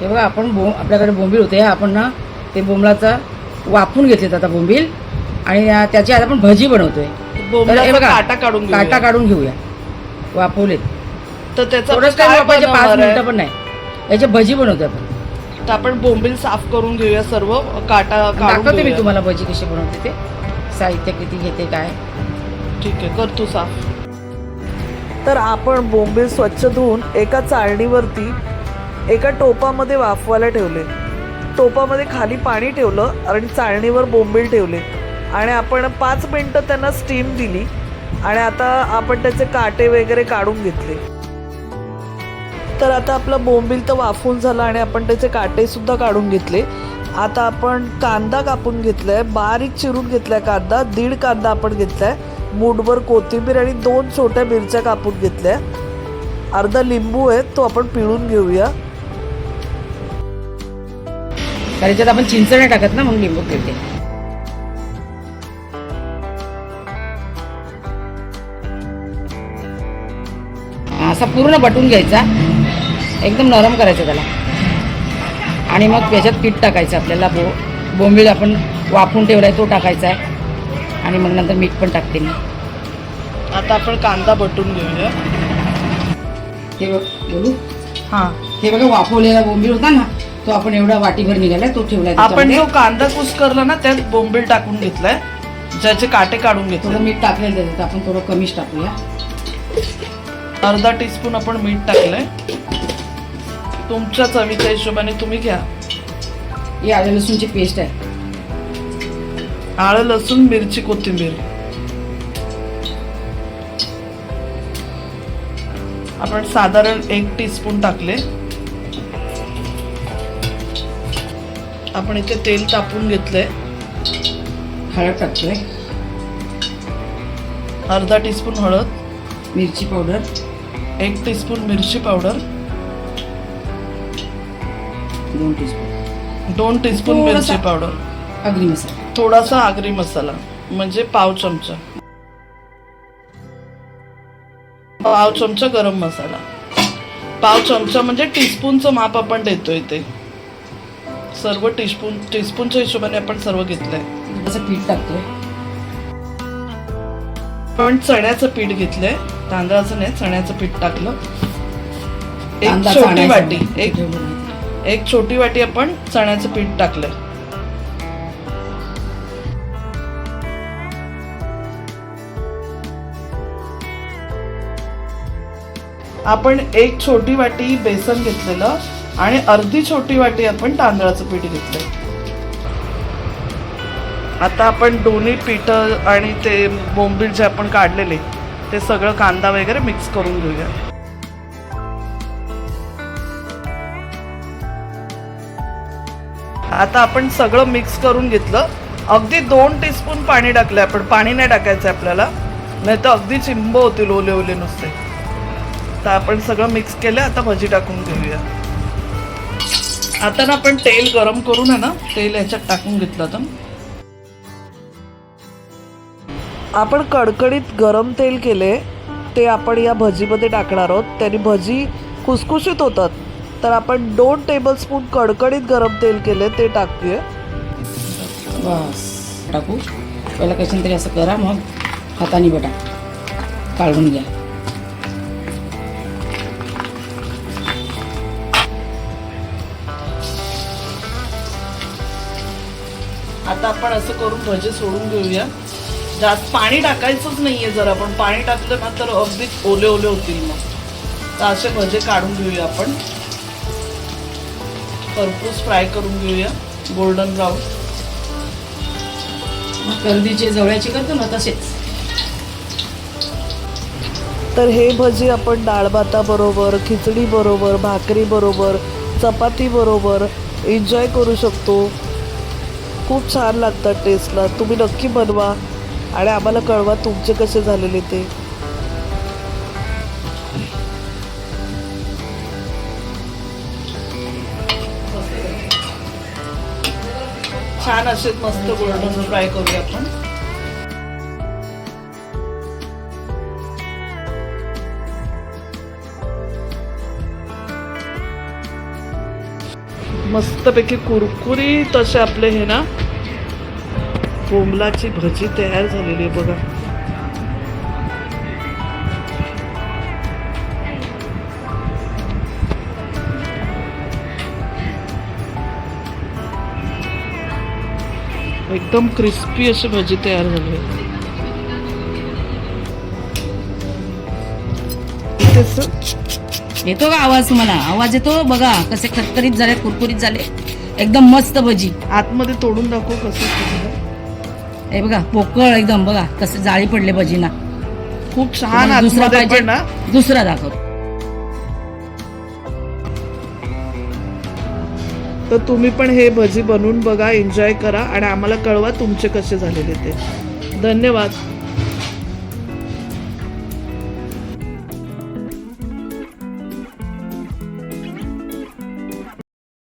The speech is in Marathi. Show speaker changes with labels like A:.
A: हे बघा आपण बोंब आपल्याकडे बोंबील होते. आपण ना ते बोंबलाचा वाफून घेतलेत आता बोंबील. आणि त्याची आता आपण भजी बनवतोय. हे बघा,
B: काटा काढून घेऊया.
A: काटा काढून घेऊया. वाफवलेत.
B: तर त्याचं काय
A: वापरायचे पाच? मिनिटं पण नाही. याची भजी बनवतोय आपण.
B: तर आपण बोंबील साफ करून घेऊया सर्व. काटा काढून
A: दाखवते मी. तुम्हाला भजी कशी बनवते ते. साहित्य किती घेते काय.
B: ठीक आहे कर तू साफ. तर आपण बोंबील स्वच्छ धुवून एका चाळणीवरती एका टोपामध्ये वाफवायला ठेवले. टोपामध्ये खाली पाणी ठेवलं आणि चाळणीवर बोंबील ठेवले. आणि आपण पाच मिनटं त्यांना स्टीम दिली आणि आता आपण त्याचे काटे वगैरे काढून घेतले. तर आता आपला बोंबील तर वाफून झाला आणि आपण त्याचे काटेसुद्धा काढून घेतले. आता आपण कांदा कापून घेतलाय बारीक चिरून घेतलाय कांदा दीड कांदा आपण घेतलाय मूठभर कोथिंबीर आणि दोन छोट्या मिरच्या कापून घेतल्या. अर्धा लिंबू आहे तो आपण पिळून घेऊया.
A: कारण याच्यात आपण चिंच नाही टाकत ना मग लिंबू पिळते. असा पूर्ण बटून घ्यायचा. एकदम नरम करायचा त्याला. आणि मग त्याच्यात पीठ टाकायचं आपल्याला बो बोंबील आपण वाफून ठेवलाय तो टाकायचा आहे. आणि मग नंतर मीठ पण टाकते मी.
B: आता आपण कांदा बटून घेऊया.
A: हे बघ बोलू?
B: हा.
A: हे बघा वाफवलेला बोंबील होता ना. तो आपण एवढा वाटीभर निघालाय तो ठेवलाय
B: आपण
A: त्याच्यामध्ये.
B: जो कांदा कुस करला ना त्यात बोंबील टाकून घेतलाय. ज्याचे काटे काढून घेतले.
A: थोडं मीठ टाकलेलं त्याच्यात आपण थोडं कमीच टाकूया.
B: अर्धा टीस्पून आपण मीठ टाकलंय. तुमच्या चवीच्या हिशोबाने तुम्ही घ्या.
A: ही आलं लसूणची पेस्ट आहे.
B: आळं लसूण मिरची कोथिंबीर. आपण साधारण एक टीस्पून टाकले. आपण इथे तेल तापून घेतलंय.
A: हळद टाकतोय.
B: अर्धा टीस्पून हळद.
A: मिरची पावडर
B: एक टीस्पून मिरची पावडर
A: दोन टीस्पून
B: दोन टीस्पून मिरची पावडर
A: अग्नी मसाला.
B: थोडासा आगरी मसाला म्हणजे पाव चमचा. पाव चमचा गरम मसाला. पाव चमचा म्हणजे टीस्पूनचं माप आपण देतोय ते. सर्व टीस्पून टीस्पूनच्या हिशोबाने आपण सर्व घेतलंय
A: थोडंसं पीठ टाकतोय
B: आपण चण्याचं पीठ घेतलंय तांदळाचं नाही चण्याचं पीठ टाकलं एक छोटी वाटी. एक. एक छोटी वाटी आपण चण्याचं पीठ टाकलंय आपण एक छोटी वाटी बेसन घेतलेलं आणि अर्धी छोटी वाटी आपण तांदळाचं पीठ घेतलं आता आपण दोन्ही पिठं आणि ते बोंबील जे आपण काढलेले ते सगळं कांदा वगैरे मिक्स करून घेऊया. आता आपण सगळं मिक्स करून घेतलं. अगदी दोन टीस्पून पाणी टाकलं आपण. पाणी नाही टाकायचं आपल्याला. नाही तर अगदी चिंब होतील ओले ओले नुसते. तर आपण सगळं मिक्स केलं आता भजी टाकून घेऊया. आता ना आपण तेल गरम करून आहे ना तेल याच्यात टाकून घेतलं आता आपण कडकडीत गरम तेल केले ते आपण या भजीमध्ये टाकणार आहोत. त्याने भजी खुसखुशीत होतात. तर आपण दोन टेबलस्पून कडकडीत गरम तेल केले ते टाकूया.
A: बस. टाकू. पहिला कशाने तरी असं करा मग. हाताने बटा. काढून घ्या.
B: आता आपण असं करून भजे सोडून घेऊया जास्त पाणी टाकायचंच नाहीये जर आपण पाणी टाकलं ना तर अगदी ओले ओले होतील मग. तर असे भजे काढून घेऊया आपण. खरपूस फ्राय करून घेऊया गोल्डन ब्राऊन
A: मग कर्दीचे जवळ्याचे करतो ना तसेच.
B: तर हे भजी आपण डाळ भाताबरोबर खिचडी बरोबर भाकरी बरोबर चपाती बरोबर एन्जॉय करू शकतो. खूप छान लागतात टेस्टला तुम्ही नक्की बनवा. आणि आम्हाला कळवा तुमचे कसे झालेले ते. छान असे मस्त गोल्डन फ्राय करूया आपण. मस्तपैकी कुरकुरीत असे आपले हे ना कोंबलाची भजी तयार झालेली आहे बघा. एकदम क्रिस्पी अशी भजी तयार झाली आहे. इथेच
A: येतो का आवाज तुम्हाला? आवाज येतो? बघा कसे खतखरीत झाले कुरकुरीत झाले. एकदम मस्त भजी.
B: आतमध्ये तोडून दाखव कसं.
A: हे बघा पोकळ एकदम बघा कसे जाळी पडले भजीना.
B: खूप छान
A: तुम्हाला दुसरा
B: आतमध्ये
A: पाहिजे.
B: पण ना.
A: दुसरा दाखव.
B: तर तुम्ही पण हे भजी बनवून बघा एन्जॉय करा. आणि आम्हाला कळवा तुमचे कसे झालेले ते. धन्यवाद.